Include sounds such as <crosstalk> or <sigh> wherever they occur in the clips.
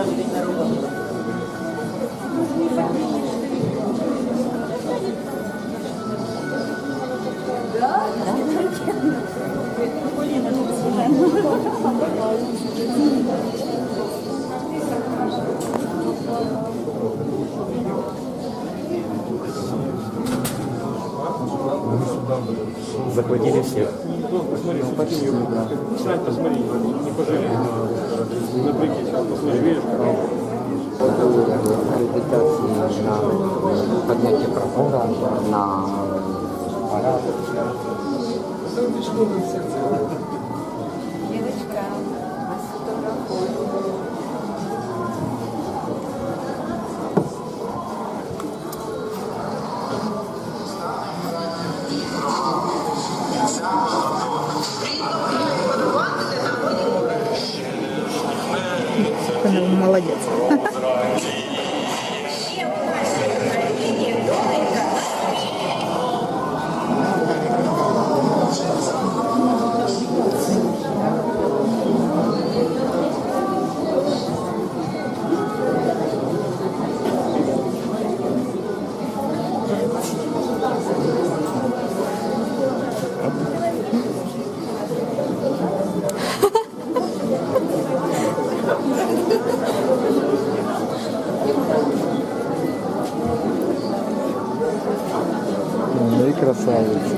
gamitin na. Захватили всех. Посмотри, посмотри, не на поднятие на парад. Девочка. Ну и <laughs> красавица.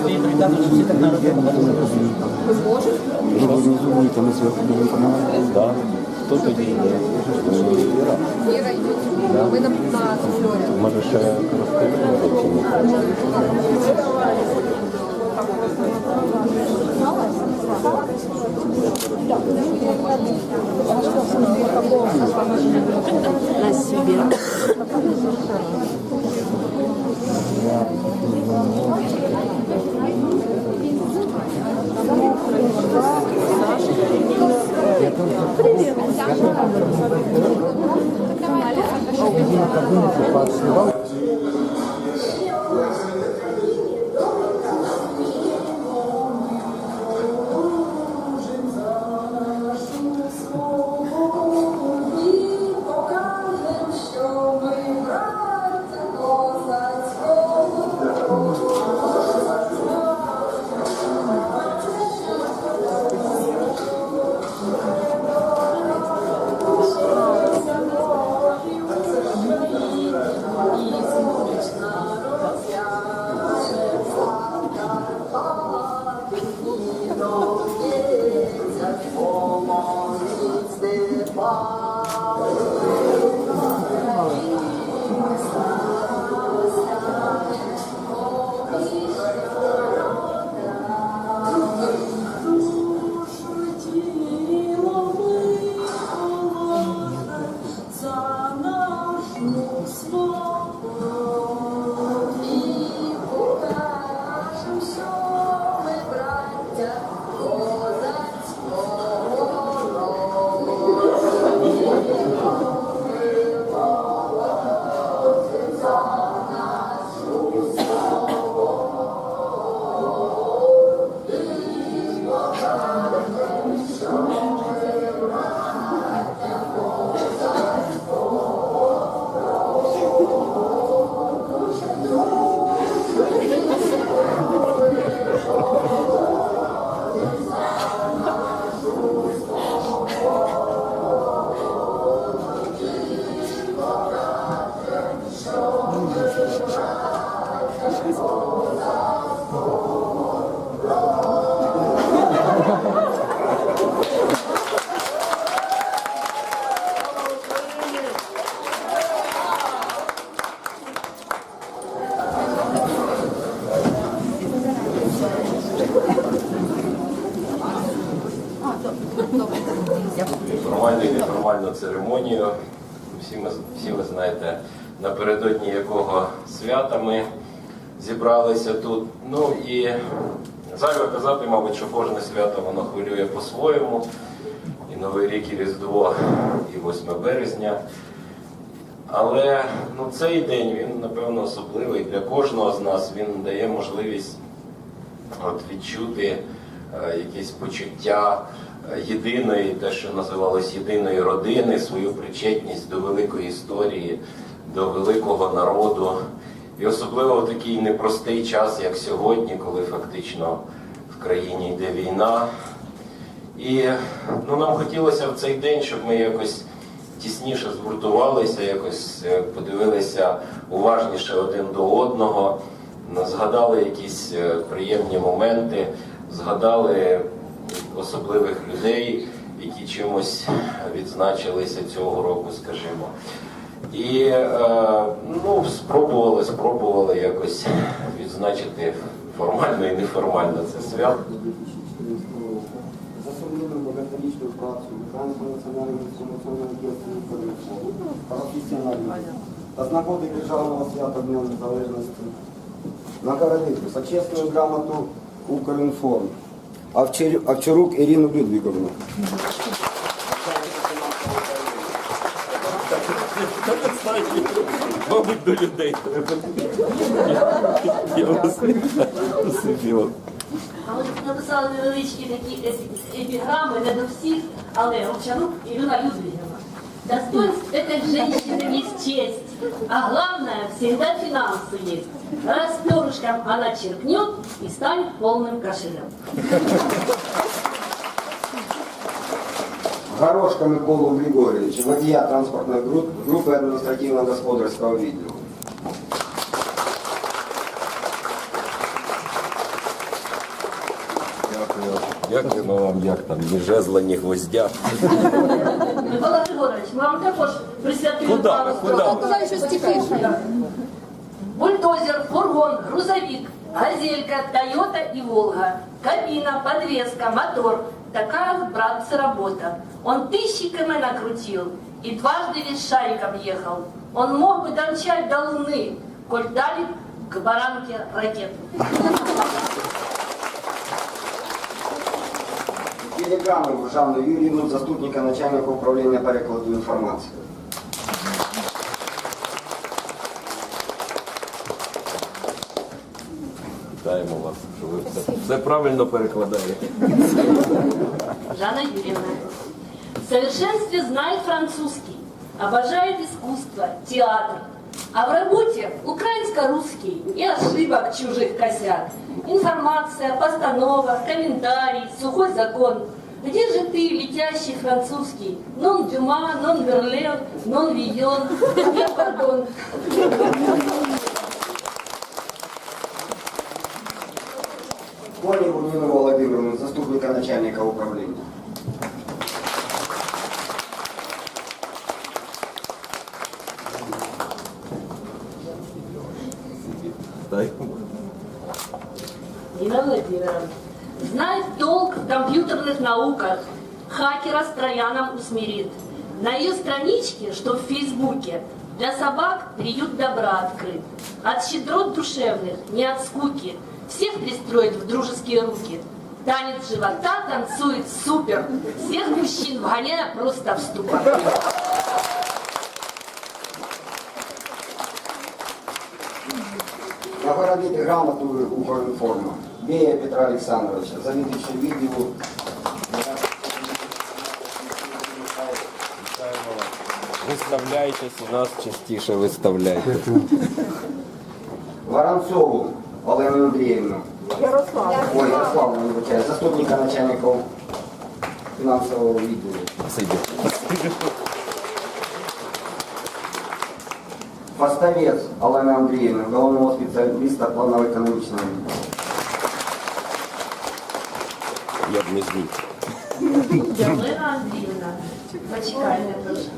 Твої бригади вже всі так на роботу. Извините, мы сверху будем помогать. Да. Хто тоді йде? Ира идет сюда. Мы на, на флоре. Може ще розповідати чи ні? На себе. Формальну церемонію. Всі, ми, всі ви знаєте, напередодні якого свята ми зібралися тут. Ну і зайве казати, мабуть, що кожне свято воно хвилює по-своєму. І Новий рік, і Різдво, і 8 березня. Але ну, цей день він, напевно, особливий для кожного з нас. Він дає можливість от, відчути е, якесь почуття єдиної, те, що називалось єдиної родини, свою причетність до великої історії, до великого народу. І особливо в такий непростий час, як сьогодні, коли фактично в країні йде війна. І ну, нам хотілося в цей день, щоб ми якось тісніше згуртувалися, якось е, подивилися уважніше один до одного, згадали якісь е, приємні моменти, згадали особливих людей, які чимось відзначилися цього року, скажімо. І е, ну, спробували, спробували якось відзначити формально і неформально це свято. за сумлінну багаторічну працю Українського національного інформаційного агентства «Інформінформ», професіоналізм та з нагоди державного свята Дня Незалежності нагородити почесною грамоту «Укрінформ» Овчарю- Овчарук Ірину Людвіговну. Мабуть, до людей треба. Я вас сидів. А от написали невеличкі такі епі- епіграми, не до всіх, але Овчарук Ірина Людвигова. Достоинств этой женщины есть честь, а главное, всегда финансы есть. Раз перышком она черкнет и станет полным кошелем. Горошко Миколу Григорьевича, водія транспортної гру- групи адміністративно-господарського відділу. Дякую. Дякуємо вам, як там, ні жезла, ні гвоздя. Микола Григорович, ми вам також присвятили Куда пару ви, строк. куда ви? Показали, що стихи. Бульдозер, фургон, грузовик, газелька, Тойота и Волга, кабина, подвеска, мотор. Такая вот, братцы, работа. Он тысячи км накрутил и дважды весь шариком ехал. Он мог бы домчать до Луны, коль дали к баранке ракету. Телеграму Жанну Юріївну, заступника начальника управління перекладу інформації. Вітаємо вас, що ви все, все правильно перекладаєте. Жанна Юрьевна. В совершенстве знает французский, обожает искусство, театр. А в работе украинско-русский и ошибок чужих косят. Информация, постанова, комментарий, сухой закон. Где же ты, летящий французский? Нон дюма, нон верлен, нон вийон, нет, пардон. Нина Владимировна. Знает толк в компьютерных науках. Хакера с трояном усмирит. На ее страничке, что в Фейсбуке, для собак приют добра открыт. От щедрот душевных, не от скуки. Всех пристроит в дружеские руки. Танец живота танцует супер. Всех мужчин вгоняя просто в ступор. Нагородити грамотою Укрінформу Бея Петра Олександровича, завідувача відділу. Виставляйтесь і нас частіше виставляйте. Воронцову Олену Андріївну. Ярослав. Ой, Ярославу, не вибачаю, заступника начальника фінансового відділу. Сидіть. Фастовець Олена Андріївна, головного спеціаліста планово-економічного відділу. Я б не зміг. Олена Андріївна, почекайте прошу.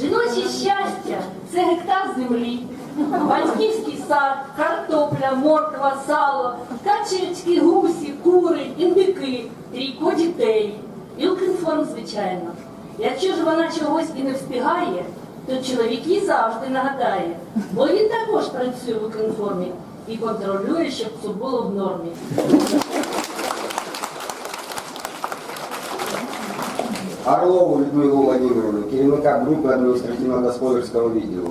Жіноче щастя це гектар землі, батьківський сад, картопля, морква, сало, качечки, гусі, кури, індики, трійко дітей. І Укрінформ, звичайно. Якщо ж вона чогось і не встигає, то чоловік їй завжди нагадає, бо він також працює в Укрінформі і контролює, щоб все було в нормі. Орлову Людмилу Владимировну, керівника групи адміністративно-господарського відділу.